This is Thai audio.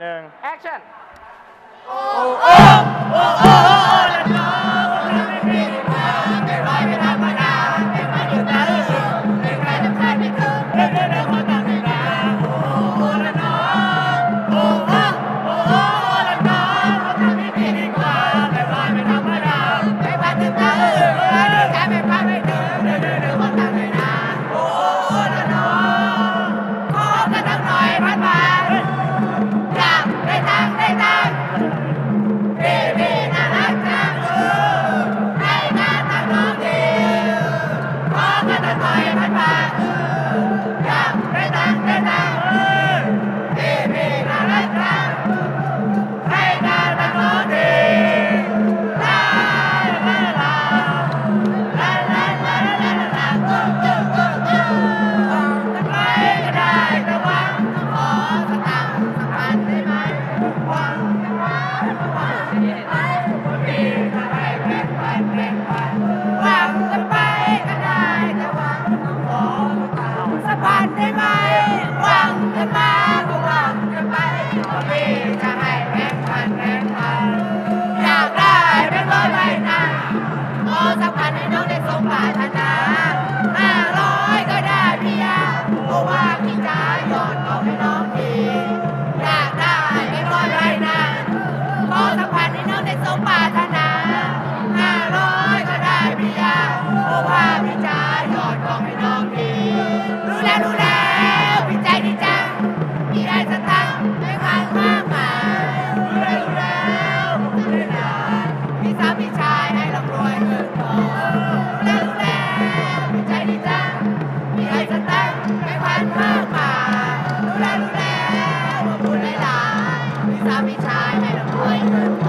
หนึ่งแอคชั่นสัมพันธ์ ได้ไหมหวังกันมาก็หวังกันไปว่าพี่จะให้แบงพันแบงพันอยากได้แบงร้อยใบนั้นขอสักพันให้น้องได้สมปรารถนาห้าร้อยก็ได้พี่ยาเพราะว่าพี่จ๋ายอดเอาให้น้องทีอยากได้แบงร้อยใบนั้นขอสักพันให้น้องได้สมปรารถนาห้าร้อยก็ได้พี่ยาเพราะว่าพี่จ๋า ไม่พันมากมาดูแลดูแล้วว่าบุญหลายๆมีสามีชายไม่ต้องยเงินโต